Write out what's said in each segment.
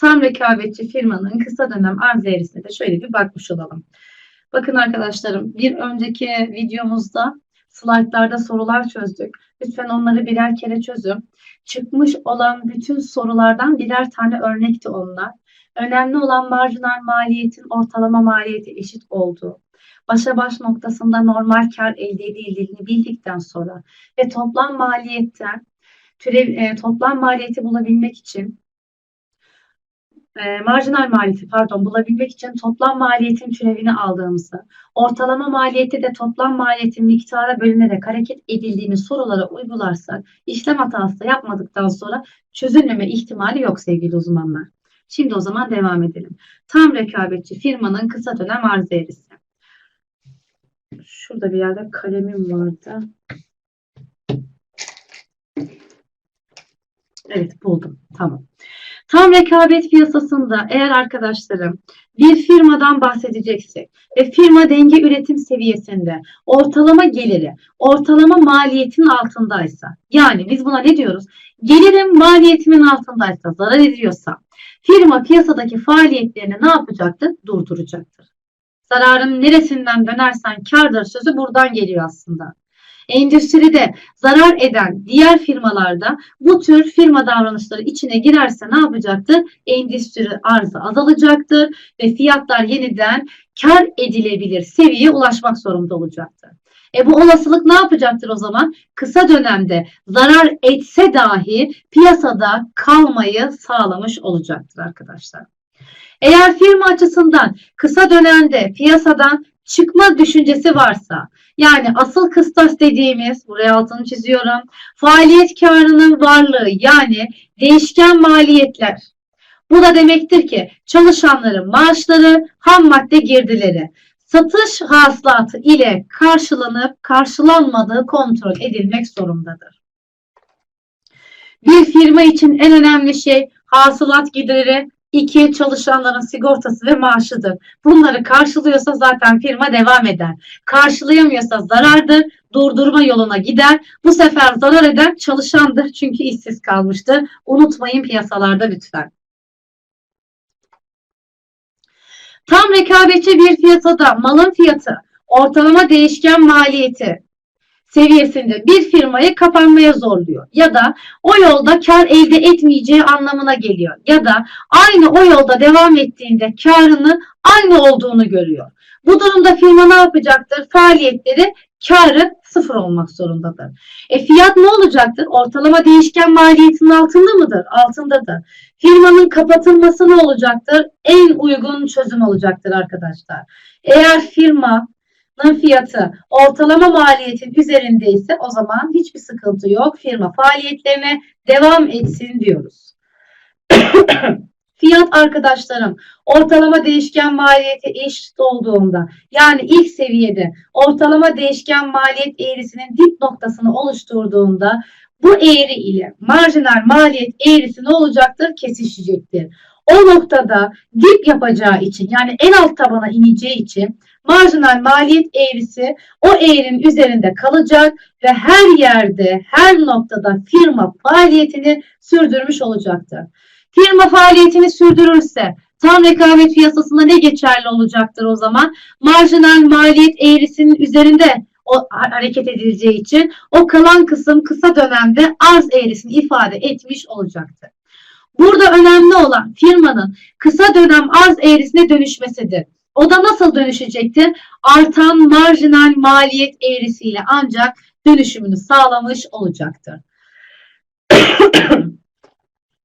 tam rekabetçi firmanın kısa dönem arz eğrisine de şöyle bir bakmış olalım. Bakın arkadaşlarım bir önceki videomuzda slaytlarda sorular çözdük. Lütfen onları birer kere çözün. Çıkmış olan bütün sorulardan birer tane örnekti onlar. Önemli olan marjinal maliyetin ortalama maliyeti eşit olduğu. Başa baş noktasında normal kar elde edildiğini bildikten sonra ve toplam maliyetten türev, e, toplam maliyeti bulabilmek için e, marjinal maliyeti pardon bulabilmek için toplam maliyetin türevini aldığımızı, ortalama maliyeti de toplam maliyetin miktara bölünerek hareket edildiğini sorulara uygularsak işlem hatası yapmadıktan sonra çözülmeme ihtimali yok sevgili uzmanlar. Şimdi o zaman devam edelim. Tam rekabetçi firmanın kısa dönem arz eğrisi. Şurada bir yerde kalemim vardı. Evet buldum. Tamam. Tam rekabet piyasasında eğer arkadaşlarım bir firmadan bahsedeceksek ve firma denge üretim seviyesinde ortalama geliri ortalama maliyetin altındaysa yani biz buna ne diyoruz? Gelirim maliyetimin altındaysa zarar ediyorsa firma piyasadaki faaliyetlerini ne yapacaktır? Durduracaktır. Zararın neresinden dönersen kardır sözü buradan geliyor aslında endüstride zarar eden diğer firmalarda bu tür firma davranışları içine girerse ne yapacaktır? Endüstri arzı azalacaktır ve fiyatlar yeniden kar edilebilir seviyeye ulaşmak zorunda olacaktır. E bu olasılık ne yapacaktır o zaman? Kısa dönemde zarar etse dahi piyasada kalmayı sağlamış olacaktır arkadaşlar. Eğer firma açısından kısa dönemde piyasadan çıkma düşüncesi varsa yani asıl kıstas dediğimiz buraya altını çiziyorum faaliyet karının varlığı yani değişken maliyetler bu da demektir ki çalışanların maaşları ham madde girdileri satış hasılatı ile karşılanıp karşılanmadığı kontrol edilmek zorundadır. Bir firma için en önemli şey hasılat gideri İki, çalışanların sigortası ve maaşıdır. Bunları karşılıyorsa zaten firma devam eder. Karşılayamıyorsa zarardır, durdurma yoluna gider. Bu sefer zarar eden çalışandır çünkü işsiz kalmıştır. Unutmayın piyasalarda lütfen. Tam rekabetçi bir piyasada malın fiyatı, ortalama değişken maliyeti, seviyesinde bir firmayı kapanmaya zorluyor ya da o yolda kar elde etmeyeceği anlamına geliyor ya da aynı o yolda devam ettiğinde karını aynı olduğunu görüyor. Bu durumda firma ne yapacaktır? Faaliyetleri karı sıfır olmak zorundadır. E fiyat ne olacaktır? Ortalama değişken maliyetinin altında mıdır? Altındadır. Firmanın kapatılması ne olacaktır? En uygun çözüm olacaktır arkadaşlar. Eğer firma fiyatı ortalama maliyetin üzerindeyse o zaman hiçbir sıkıntı yok. Firma faaliyetlerine devam etsin diyoruz. Fiyat arkadaşlarım ortalama değişken maliyeti eşit olduğunda yani ilk seviyede ortalama değişken maliyet eğrisinin dip noktasını oluşturduğunda bu eğri ile marjinal maliyet eğrisi ne olacaktır? Kesişecektir. O noktada dip yapacağı için yani en alt tabana ineceği için marjinal maliyet eğrisi o eğrinin üzerinde kalacak ve her yerde, her noktada firma faaliyetini sürdürmüş olacaktır. Firma faaliyetini sürdürürse tam rekabet piyasasında ne geçerli olacaktır o zaman? Marjinal maliyet eğrisinin üzerinde o hareket edileceği için o kalan kısım kısa dönemde arz eğrisini ifade etmiş olacaktır. Burada önemli olan firmanın kısa dönem arz eğrisine dönüşmesidir. O da nasıl dönüşecektir? Artan marjinal maliyet eğrisiyle ancak dönüşümünü sağlamış olacaktır.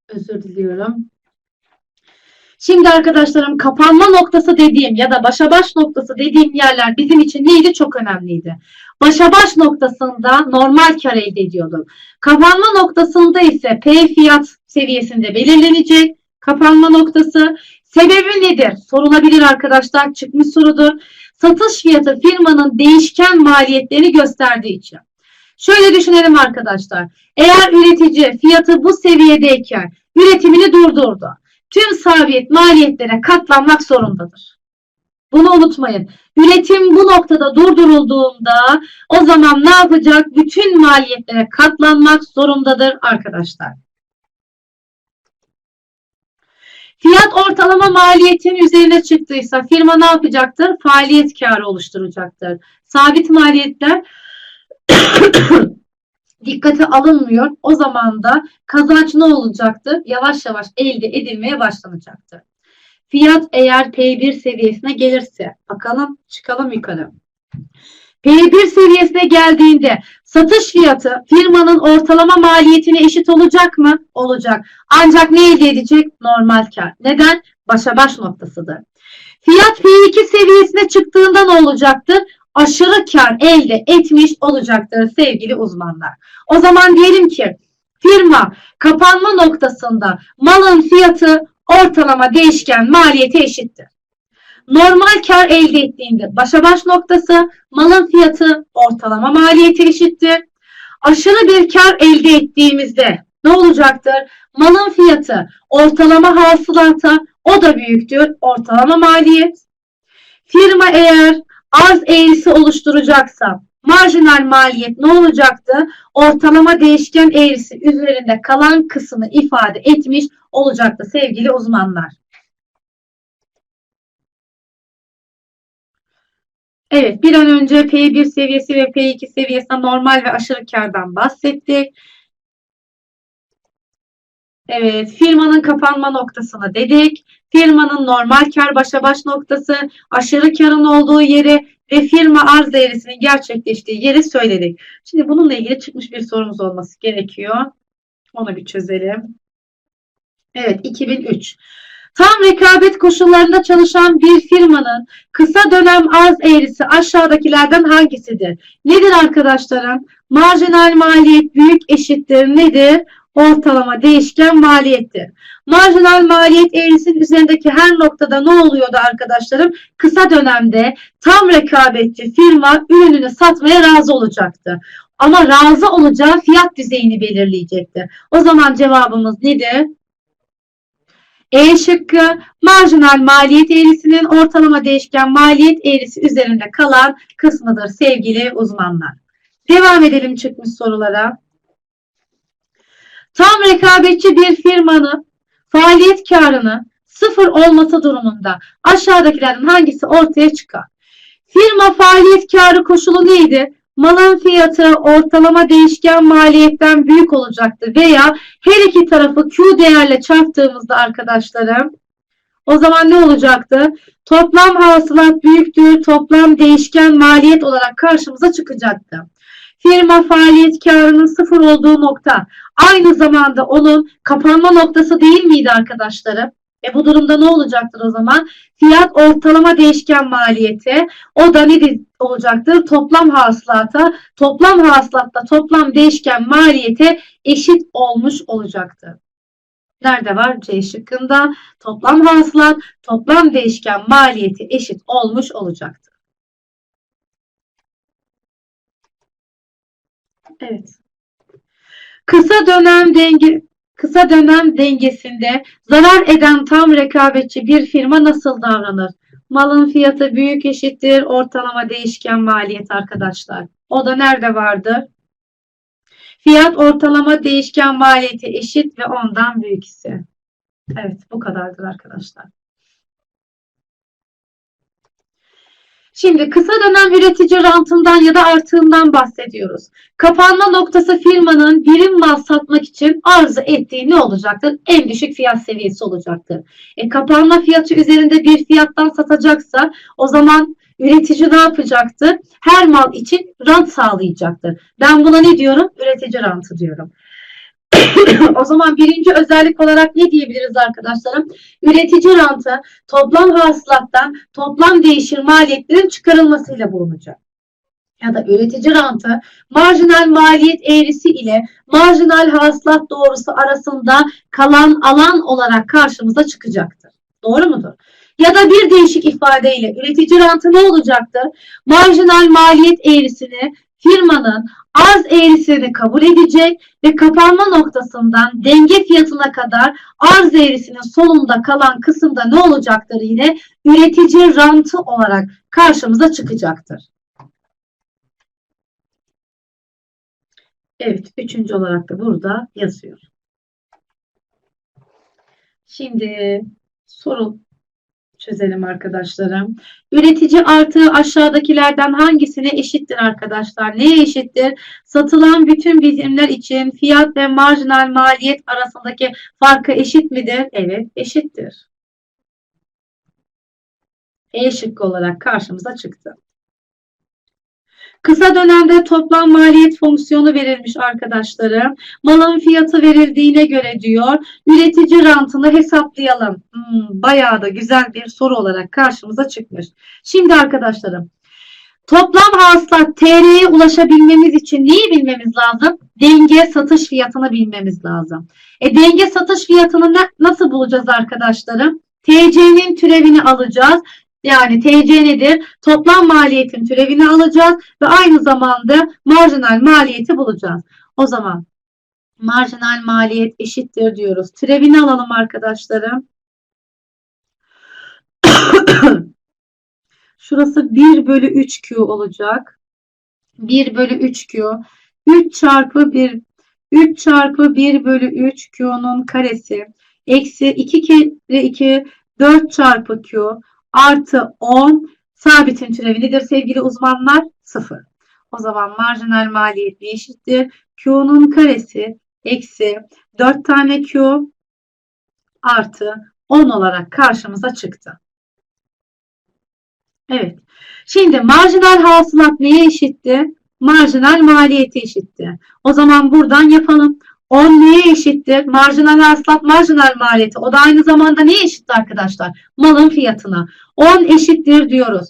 Özür diliyorum. Şimdi arkadaşlarım kapanma noktası dediğim ya da başa baş noktası dediğim yerler bizim için neydi? Çok önemliydi. Başa baş noktasında normal kar elde ediyordum. Kapanma noktasında ise P fiyat seviyesinde belirlenecek. Kapanma noktası Sebebi nedir? Sorulabilir arkadaşlar. Çıkmış sorudur. Satış fiyatı firmanın değişken maliyetlerini gösterdiği için. Şöyle düşünelim arkadaşlar. Eğer üretici fiyatı bu seviyedeyken üretimini durdurdu. Tüm sabit maliyetlere katlanmak zorundadır. Bunu unutmayın. Üretim bu noktada durdurulduğunda o zaman ne yapacak? Bütün maliyetlere katlanmak zorundadır arkadaşlar. Fiyat ortalama maliyetin üzerine çıktıysa firma ne yapacaktır? Faaliyet karı oluşturacaktır. Sabit maliyetler dikkate alınmıyor. O zaman da kazanç ne olacaktır? Yavaş yavaş elde edilmeye başlanacaktır. Fiyat eğer P1 seviyesine gelirse, bakalım çıkalım yukarı. P1 seviyesine geldiğinde satış fiyatı firmanın ortalama maliyetine eşit olacak mı? Olacak. Ancak ne elde edecek? Normal kar. Neden? Başa baş noktasıdır. Fiyat P2 seviyesine çıktığında ne olacaktır? Aşırı kar elde etmiş olacaktır sevgili uzmanlar. O zaman diyelim ki firma kapanma noktasında malın fiyatı ortalama değişken maliyeti eşittir. Normal kar elde ettiğinde başa baş noktası malın fiyatı ortalama maliyeti eşittir. Aşırı bir kar elde ettiğimizde ne olacaktır? Malın fiyatı ortalama hasılata o da büyüktür ortalama maliyet. Firma eğer arz eğrisi oluşturacaksa marjinal maliyet ne olacaktı? Ortalama değişken eğrisi üzerinde kalan kısmı ifade etmiş olacaktı sevgili uzmanlar. Evet, bir an önce P1 seviyesi ve P2 seviyesinde normal ve aşırı kardan bahsettik. Evet, firmanın kapanma noktasını dedik. Firmanın normal kar başa baş noktası, aşırı karın olduğu yeri ve firma arz değerisinin gerçekleştiği yeri söyledik. Şimdi bununla ilgili çıkmış bir sorumuz olması gerekiyor. Onu bir çözelim. Evet, 2003. Tam rekabet koşullarında çalışan bir firmanın kısa dönem arz eğrisi aşağıdakilerden hangisidir? Nedir arkadaşlarım? Marjinal maliyet büyük eşittir nedir? Ortalama değişken maliyettir. Marjinal maliyet eğrisinin üzerindeki her noktada ne oluyordu arkadaşlarım? Kısa dönemde tam rekabetçi firma ürününü satmaya razı olacaktı. Ama razı olacağı fiyat düzeyini belirleyecekti. O zaman cevabımız nedir? E şıkkı marjinal maliyet eğrisinin ortalama değişken maliyet eğrisi üzerinde kalan kısmıdır sevgili uzmanlar. Devam edelim çıkmış sorulara. Tam rekabetçi bir firmanın faaliyet karını sıfır olması durumunda aşağıdakilerden hangisi ortaya çıkar? Firma faaliyet karı koşulu neydi? Malın fiyatı ortalama değişken maliyetten büyük olacaktı veya her iki tarafı Q değerle çarptığımızda arkadaşlarım o zaman ne olacaktı? Toplam hasılat büyüktür, toplam değişken maliyet olarak karşımıza çıkacaktı. Firma faaliyet karının sıfır olduğu nokta aynı zamanda onun kapanma noktası değil miydi arkadaşlarım? E bu durumda ne olacaktır o zaman? Fiyat ortalama değişken maliyeti o da ne olacaktır? Toplam hasılata, toplam hasılatta toplam değişken maliyete eşit olmuş olacaktır. Nerede var? C şıkkında toplam hasılat, toplam değişken maliyeti eşit olmuş olacaktır. Evet. Kısa dönem denge kısa dönem dengesinde zarar eden tam rekabetçi bir firma nasıl davranır? Malın fiyatı büyük eşittir ortalama değişken maliyet arkadaşlar. O da nerede vardır? Fiyat ortalama değişken maliyeti eşit ve ondan büyük ise. Evet bu kadardır arkadaşlar. Şimdi kısa dönem üretici rantından ya da artığından bahsediyoruz. Kapanma noktası firmanın birim mal satmak için arzu ettiği ne olacaktır? En düşük fiyat seviyesi olacaktır. E, kapanma fiyatı üzerinde bir fiyattan satacaksa o zaman üretici ne yapacaktır? Her mal için rant sağlayacaktır. Ben buna ne diyorum? Üretici rantı diyorum. o zaman birinci özellik olarak ne diyebiliriz arkadaşlarım? Üretici rantı toplam hasılattan toplam değişir maliyetlerin çıkarılmasıyla bulunacak. Ya da üretici rantı marjinal maliyet eğrisi ile marjinal hasılat doğrusu arasında kalan alan olarak karşımıza çıkacaktır. Doğru mudur? Ya da bir değişik ifadeyle üretici rantı ne olacaktır? Marjinal maliyet eğrisini firmanın arz eğrisini kabul edecek ve kapanma noktasından denge fiyatına kadar arz eğrisinin solunda kalan kısımda ne olacaktır yine? Üretici rantı olarak karşımıza çıkacaktır. Evet, üçüncü olarak da burada yazıyor. Şimdi soru çözelim arkadaşlarım. Üretici artığı aşağıdakilerden hangisine eşittir arkadaşlar? Neye eşittir? Satılan bütün birimler için fiyat ve marjinal maliyet arasındaki farkı eşit midir? Evet, eşittir. E şıkkı olarak karşımıza çıktı. Kısa dönemde toplam maliyet fonksiyonu verilmiş arkadaşlarım. Malın fiyatı verildiğine göre diyor. Üretici rantını hesaplayalım. Hmm, bayağı da güzel bir soru olarak karşımıza çıkmış. Şimdi arkadaşlarım toplam hasılat TL'ye ulaşabilmemiz için neyi bilmemiz lazım? Denge satış fiyatını bilmemiz lazım. E denge satış fiyatını na- nasıl bulacağız arkadaşlarım? TC'nin türevini alacağız. Yani TC nedir? Toplam maliyetin türevini alacağız ve aynı zamanda marjinal maliyeti bulacağız. O zaman marjinal maliyet eşittir diyoruz. Türevini alalım arkadaşlarım. Şurası 1 bölü 3Q olacak. 1 bölü 3Q. 3 çarpı 1 3 çarpı 1 bölü 3 Q'nun karesi. Eksi 2 kere 2 4 çarpı Q artı 10 sabitin türevi nedir sevgili uzmanlar? 0. O zaman marjinal maliyet ne eşittir? Q'nun karesi eksi 4 tane Q artı 10 olarak karşımıza çıktı. Evet. Şimdi marjinal hasılat neye eşitti? Marjinal maliyeti eşitti. O zaman buradan yapalım. 10 neye eşittir? Marjinal hasılat marjinal maliyeti. O da aynı zamanda neye eşitti arkadaşlar? Malın fiyatına. 10 eşittir diyoruz.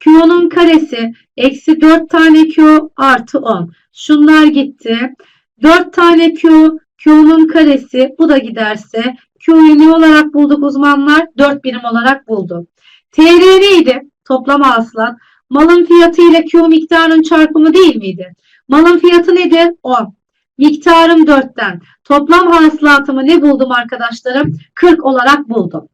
Q'nun karesi eksi 4 tane Q artı 10. Şunlar gitti. 4 tane Q, Q'nun karesi bu da giderse Q'yu ne olarak bulduk uzmanlar? 4 birim olarak bulduk. TR neydi? Toplam hasılat. Malın fiyatı ile Q miktarının çarpımı değil miydi? Malın fiyatı nedir? 10. Miktarım 4'ten. Toplam hasılatımı ne buldum arkadaşlarım? 40 olarak buldum.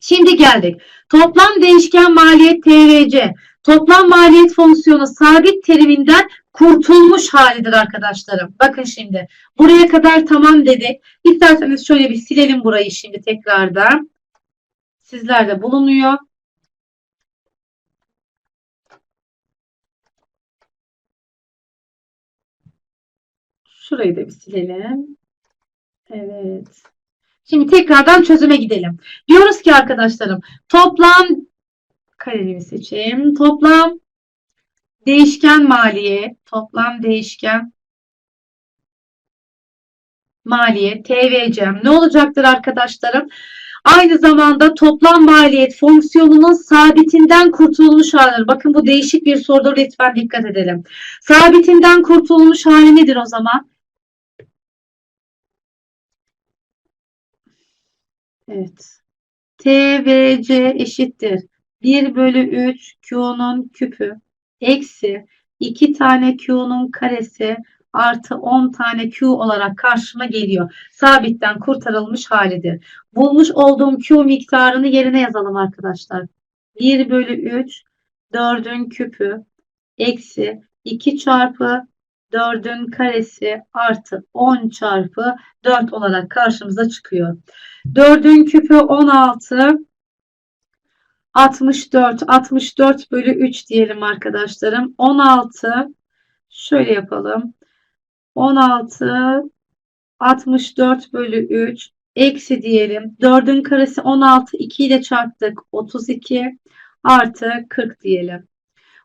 Şimdi geldik. Toplam değişken maliyet TRC. Toplam maliyet fonksiyonu sabit teriminden kurtulmuş halidir arkadaşlarım. Bakın şimdi. Buraya kadar tamam dedik. İsterseniz şöyle bir silelim burayı şimdi tekrardan. Sizlerde bulunuyor. Şurayı da bir silelim. Evet. Şimdi tekrardan çözüme gidelim. Diyoruz ki arkadaşlarım toplam karelimi seçeyim. Toplam değişken maliyet, toplam değişken maliyet TVC'm ne olacaktır arkadaşlarım? Aynı zamanda toplam maliyet fonksiyonunun sabitinden kurtulmuş halidir. Bakın bu değişik bir sorudur lütfen dikkat edelim. Sabitinden kurtulmuş hali nedir o zaman? Evet. TVC eşittir. 1 bölü 3 Q'nun küpü eksi 2 tane Q'nun karesi artı 10 tane Q olarak karşıma geliyor. Sabitten kurtarılmış halidir. Bulmuş olduğum Q miktarını yerine yazalım arkadaşlar. 1 bölü 3 4'ün küpü eksi 2 çarpı 4'ün karesi artı 10 çarpı 4 olarak karşımıza çıkıyor. 4'ün küpü 16 64 64 bölü 3 diyelim arkadaşlarım. 16 şöyle yapalım. 16 64 bölü 3 eksi diyelim. 4'ün karesi 16 2 ile çarptık. 32 artı 40 diyelim.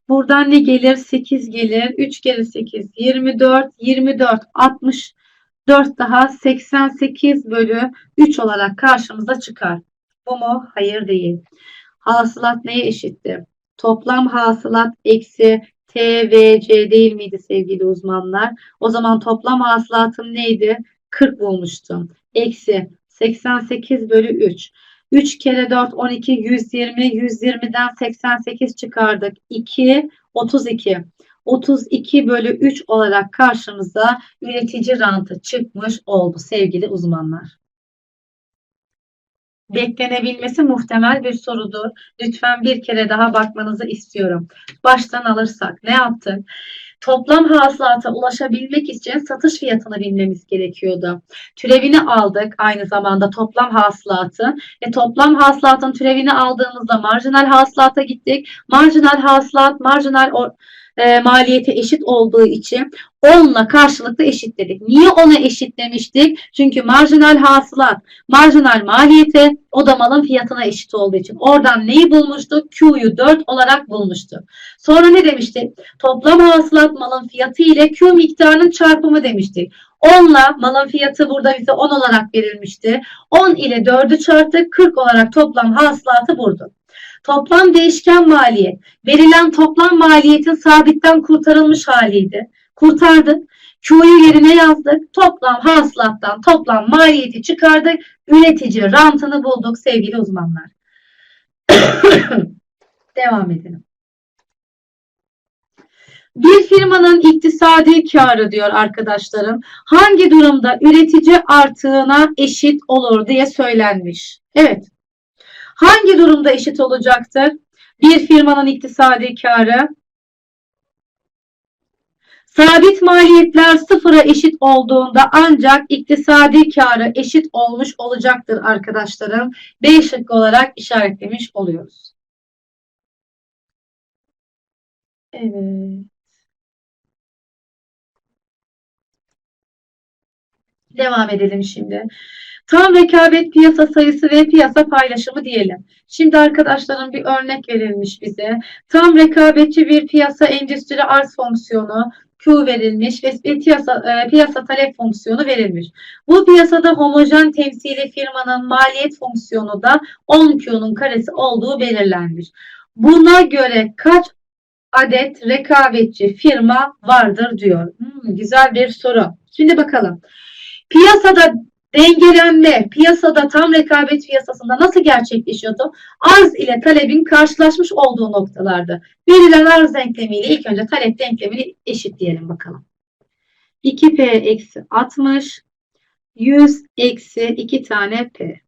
Buradan ne gelir? 8 gelir. 3 kere 8 24 24 64 daha 88 bölü 3 olarak karşımıza çıkar. Bu mu? Hayır değil. Hasılat neye eşitti? Toplam hasılat eksi TVC değil miydi sevgili uzmanlar? O zaman toplam hasılatım neydi? 40 bulmuştum. Eksi 88 bölü 3. 3 kere 4 12 120 120'den 88 çıkardık. 2 32. 32 bölü 3 olarak karşımıza üretici rantı çıkmış oldu sevgili uzmanlar. Beklenebilmesi muhtemel bir sorudur. Lütfen bir kere daha bakmanızı istiyorum. Baştan alırsak ne yaptık? Toplam hasılata ulaşabilmek için satış fiyatını bilmemiz gerekiyordu. Türevini aldık aynı zamanda toplam hasılatı. E, toplam hasılatın türevini aldığımızda marjinal hasılata gittik. Marjinal hasılat, marjinal or- e, maliyete eşit olduğu için 10'la karşılıklı eşitledik. Niye 10'a eşitlemiştik? Çünkü marjinal hasılat, marjinal maliyete o da malın fiyatına eşit olduğu için. Oradan neyi bulmuştuk? Q'yu 4 olarak bulmuştuk. Sonra ne demiştik? Toplam hasılat malın fiyatı ile Q miktarının çarpımı demiştik. 10 ile malın fiyatı burada bize 10 olarak verilmişti. 10 ile 4'ü çarptık 40 olarak toplam hasılatı bulduk. Toplam değişken maliyet. Verilen toplam maliyetin sabitten kurtarılmış haliydi. Kurtardık. Q'yu yerine yazdık. Toplam hasılattan toplam maliyeti çıkardık. Üretici rantını bulduk sevgili uzmanlar. Devam edelim. Bir firmanın iktisadi karı diyor arkadaşlarım. Hangi durumda üretici artığına eşit olur diye söylenmiş. Evet. Hangi durumda eşit olacaktır? Bir firmanın iktisadi karı sabit maliyetler sıfıra eşit olduğunda ancak iktisadi karı eşit olmuş olacaktır arkadaşlarım. B şıkkı olarak işaretlemiş oluyoruz. Evet. Devam edelim şimdi. Tam rekabet piyasa sayısı ve piyasa paylaşımı diyelim. Şimdi arkadaşlarım bir örnek verilmiş bize. Tam rekabetçi bir piyasa endüstri arz fonksiyonu Q verilmiş ve piyasa, e, piyasa talep fonksiyonu verilmiş. Bu piyasada homojen temsili firmanın maliyet fonksiyonu da 10Q'nun karesi olduğu belirlenmiş. Buna göre kaç adet rekabetçi firma vardır diyor. Hmm, güzel bir soru. Şimdi bakalım. Piyasada dengelenme, piyasada tam rekabet piyasasında nasıl gerçekleşiyordu? Arz ile talebin karşılaşmış olduğu noktalarda. Verilen arz denklemiyle ilk önce talep denklemini eşitleyelim bakalım. 2P eksi 60, 100 eksi 2 tane P.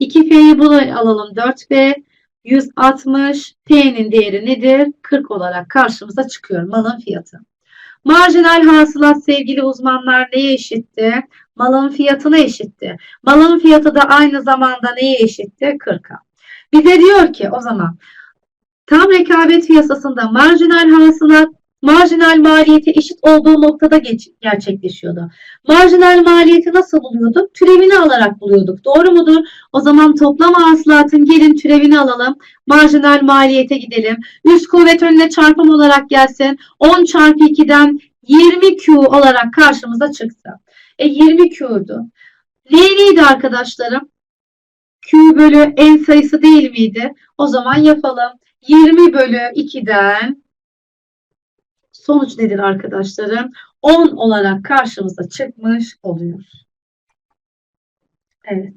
2P'yi buraya alalım 4P, 160, P'nin değeri nedir? 40 olarak karşımıza çıkıyor malın fiyatı. Marjinal hasılat sevgili uzmanlar neye eşitti? Malın fiyatına eşitti. Malın fiyatı da aynı zamanda neye eşitti? 40'a. Bize diyor ki o zaman tam rekabet piyasasında marjinal hasılat marjinal maliyeti eşit olduğu noktada geç, gerçekleşiyordu. Marjinal maliyeti nasıl buluyorduk? Türevini alarak buluyorduk. Doğru mudur? O zaman toplam hasılatın gelin türevini alalım. Marjinal maliyete gidelim. Üst kuvvet önüne çarpım olarak gelsin. 10 çarpı 2'den 20Q olarak karşımıza çıktı. E 20Q'du. Neyliydi arkadaşlarım? Q bölü n sayısı değil miydi? O zaman yapalım. 20 bölü 2'den sonuç nedir arkadaşlarım? 10 olarak karşımıza çıkmış oluyor. Evet.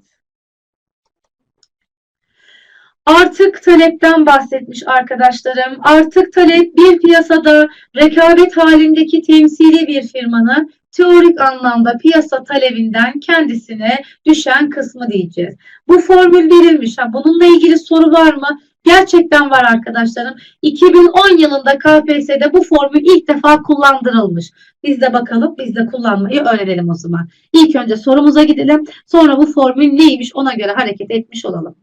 Artık talepten bahsetmiş arkadaşlarım. Artık talep bir piyasada rekabet halindeki temsili bir firmanın teorik anlamda piyasa talebinden kendisine düşen kısmı diyeceğiz. Bu formül verilmiş. Ha, bununla ilgili soru var mı? Gerçekten var arkadaşlarım. 2010 yılında KPSS'de bu formül ilk defa kullandırılmış. Biz de bakalım, biz de kullanmayı öğrenelim o zaman. İlk önce sorumuza gidelim. Sonra bu formül neymiş ona göre hareket etmiş olalım.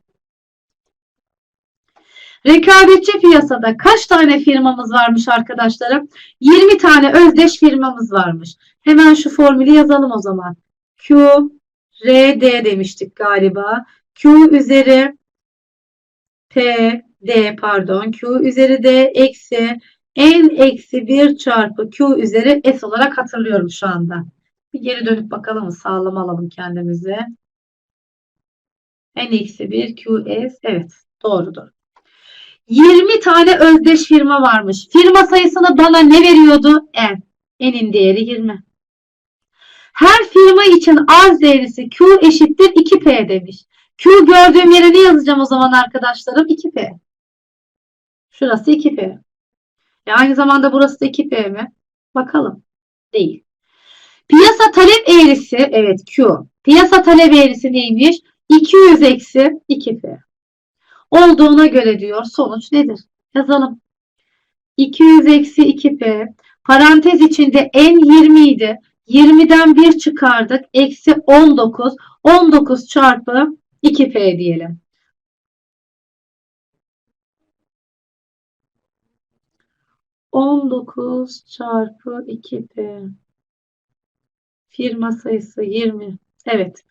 Rekabetçi piyasada kaç tane firmamız varmış arkadaşlarım? 20 tane özdeş firmamız varmış. Hemen şu formülü yazalım o zaman. Q, R, D demiştik galiba. Q üzeri P, D pardon. Q üzeri D eksi N eksi 1 çarpı Q üzeri S olarak hatırlıyorum şu anda. Bir geri dönüp bakalım sağlam alalım kendimizi. N eksi 1 Q S evet doğrudur. 20 tane özdeş firma varmış. Firma sayısını bana ne veriyordu? N. N'in değeri 20. Her firma için arz değerisi Q eşittir 2P demiş. Q gördüğüm yere ne yazacağım o zaman arkadaşlarım? 2P. Şurası 2P. E aynı zamanda burası da 2P mi? Bakalım. Değil. Piyasa talep eğrisi, evet Q. Piyasa talep eğrisi neymiş? 200 eksi 2P. Olduğuna göre diyor sonuç nedir? Yazalım. 200 eksi 2P. Parantez içinde n 20 idi. 20'den 1 çıkardık. Eksi 19. 19 çarpı 2P diyelim. On dokuz çarpı 2P. Firma sayısı 20. Evet.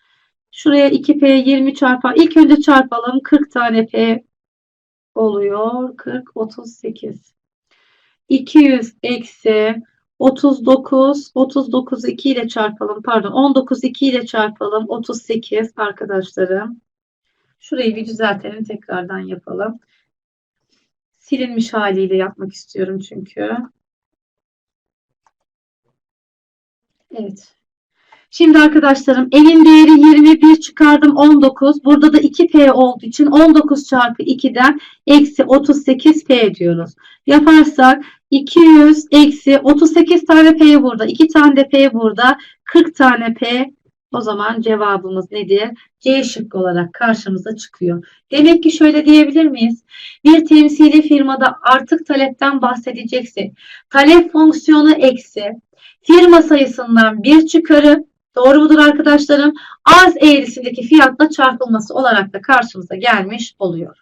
Şuraya 2P 20 çarpar. İlk önce çarpalım. 40 tane P oluyor. 40, 38. 200 eksi 39, 39 2 ile çarpalım. Pardon 19 2 ile çarpalım. 38 arkadaşlarım. Şurayı bir düzeltelim. Tekrardan yapalım. Silinmiş haliyle yapmak istiyorum çünkü. Evet. Şimdi arkadaşlarım elin değeri 21 çıkardım 19. Burada da 2P olduğu için 19 çarpı 2'den eksi 38P diyoruz. Yaparsak 200 eksi 38 tane P burada. 2 tane de P burada. 40 tane P. O zaman cevabımız nedir? C şıkkı olarak karşımıza çıkıyor. Demek ki şöyle diyebilir miyiz? Bir temsili firmada artık talepten bahsedeceksek talep fonksiyonu eksi firma sayısından bir çıkarı doğru mudur arkadaşlarım? Arz eğrisindeki fiyatla çarpılması olarak da karşımıza gelmiş oluyor.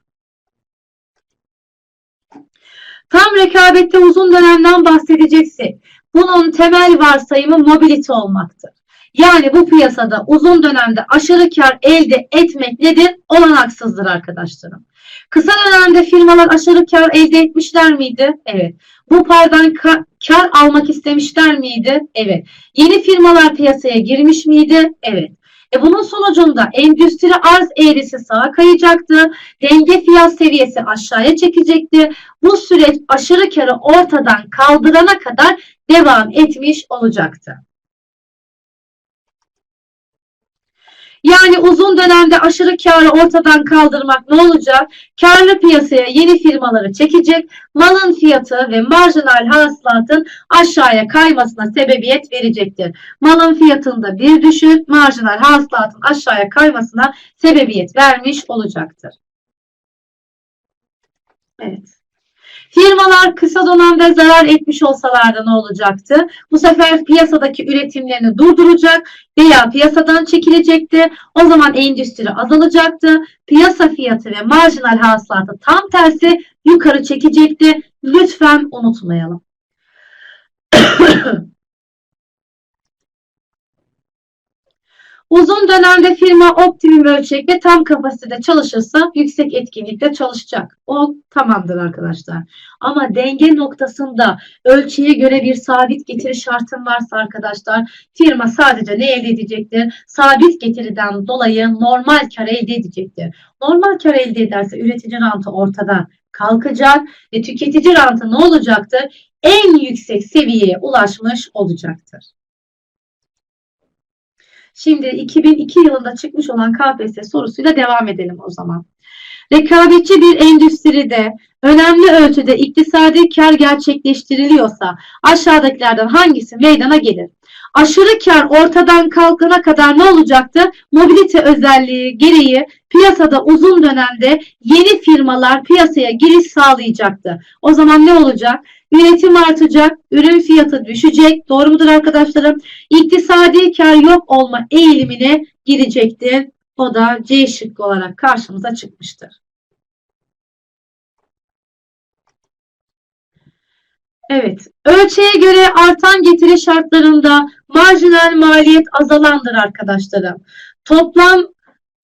Tam rekabette uzun dönemden bahsedeceksek bunun temel varsayımı mobilite olmaktır. Yani bu piyasada uzun dönemde aşırı kar elde etmek nedir? Olanaksızdır arkadaşlarım. Kısa dönemde firmalar aşırı kar elde etmişler miydi? Evet. Bu pardan ka- kar almak istemişler miydi? Evet. Yeni firmalar piyasaya girmiş miydi? Evet. E bunun sonucunda endüstri arz eğrisi sağa kayacaktı. Denge fiyat seviyesi aşağıya çekecekti. Bu süreç aşırı karı ortadan kaldırana kadar devam etmiş olacaktı. Yani uzun dönemde aşırı karı ortadan kaldırmak ne olacak? Karlı piyasaya yeni firmaları çekecek, malın fiyatı ve marjinal hasılatın aşağıya kaymasına sebebiyet verecektir. Malın fiyatında bir düşüş, marjinal hasılatın aşağıya kaymasına sebebiyet vermiş olacaktır. Evet. Firmalar kısa dönemde zarar etmiş olsalardı ne olacaktı? Bu sefer piyasadaki üretimlerini durduracak veya piyasadan çekilecekti. O zaman endüstri azalacaktı. Piyasa fiyatı ve marjinal hasılatı tam tersi yukarı çekecekti. Lütfen unutmayalım. Uzun dönemde firma optimum ölçek ve tam kapasitede çalışırsa yüksek etkinlikte çalışacak. O tamamdır arkadaşlar. Ama denge noktasında ölçüye göre bir sabit getiri şartım varsa arkadaşlar firma sadece ne elde edecektir? Sabit getiriden dolayı normal kar elde edecektir. Normal kar elde ederse üretici rantı ortadan kalkacak ve tüketici rantı ne olacaktır? En yüksek seviyeye ulaşmış olacaktır. Şimdi 2002 yılında çıkmış olan KPSS sorusuyla devam edelim o zaman. Rekabetçi bir endüstride önemli ölçüde iktisadi kar gerçekleştiriliyorsa aşağıdakilerden hangisi meydana gelir? Aşırı kar ortadan kalkana kadar ne olacaktı? Mobilite özelliği gereği piyasada uzun dönemde yeni firmalar piyasaya giriş sağlayacaktı. O zaman ne olacak? Üretim artacak, ürün fiyatı düşecek. Doğru mudur arkadaşlarım? İktisadi kar yok olma eğilimine girecektir. O da C şıkkı olarak karşımıza çıkmıştır. Evet. Ölçeğe göre artan getiri şartlarında marjinal maliyet azalandır arkadaşlarım. Toplam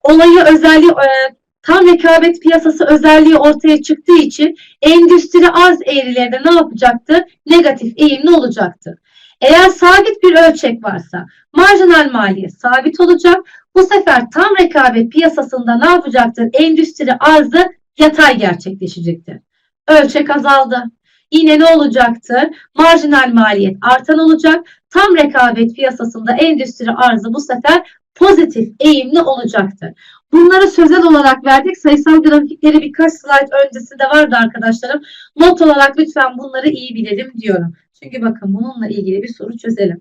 olayı özelliği e, tam rekabet piyasası özelliği ortaya çıktığı için endüstri arz eğrilerinde ne yapacaktır? Negatif eğimli olacaktır. Eğer sabit bir ölçek varsa marjinal maliyet sabit olacak. Bu sefer tam rekabet piyasasında ne yapacaktır? Endüstri arzı yatay gerçekleşecektir. Ölçek azaldı. Yine ne olacaktır? Marjinal maliyet artan olacak. Tam rekabet piyasasında endüstri arzı bu sefer pozitif eğimli olacaktır. Bunları sözel olarak verdik. Sayısal grafikleri birkaç slayt öncesinde vardı arkadaşlarım. Not olarak lütfen bunları iyi bilelim diyorum. Çünkü bakın bununla ilgili bir soru çözelim.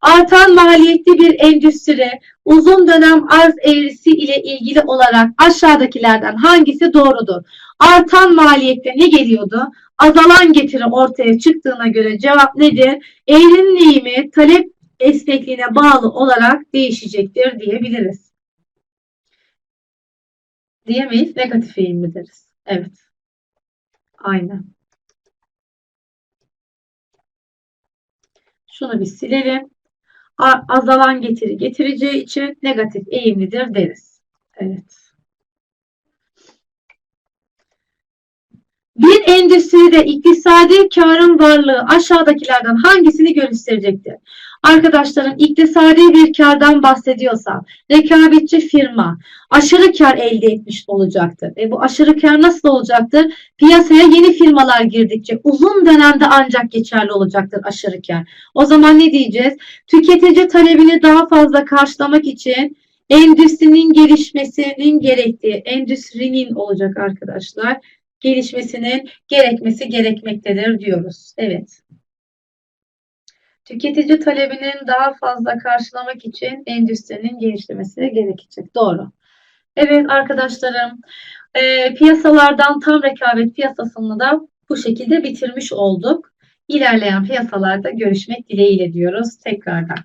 Artan maliyetli bir endüstri uzun dönem arz eğrisi ile ilgili olarak aşağıdakilerden hangisi doğrudur? Artan maliyette ne geliyordu? Azalan getiri ortaya çıktığına göre cevap nedir? Eğrinin eğimi talep esnekliğine bağlı olarak değişecektir diyebiliriz. Diyemeyiz. Negatif eğimli deriz. Evet. Aynen. Şunu bir silelim. Azalan getiri getireceği için negatif eğimlidir deriz. Evet. Bir endüstride iktisadi karın varlığı aşağıdakilerden hangisini gösterecektir? Arkadaşlarım iktisadi bir kardan bahsediyorsam rekabetçi firma aşırı kar elde etmiş olacaktır. E bu aşırı kar nasıl olacaktır? Piyasaya yeni firmalar girdikçe uzun dönemde ancak geçerli olacaktır aşırı kar. O zaman ne diyeceğiz? Tüketici talebini daha fazla karşılamak için endüstrinin gelişmesinin gerektiği, endüstrinin olacak arkadaşlar, gelişmesinin gerekmesi gerekmektedir diyoruz. Evet. Tüketici talebinin daha fazla karşılamak için endüstrinin gelişmesi gerekecek. Doğru. Evet arkadaşlarım, e, piyasalardan tam rekabet piyasasını da bu şekilde bitirmiş olduk. İlerleyen piyasalarda görüşmek dileğiyle diyoruz tekrardan.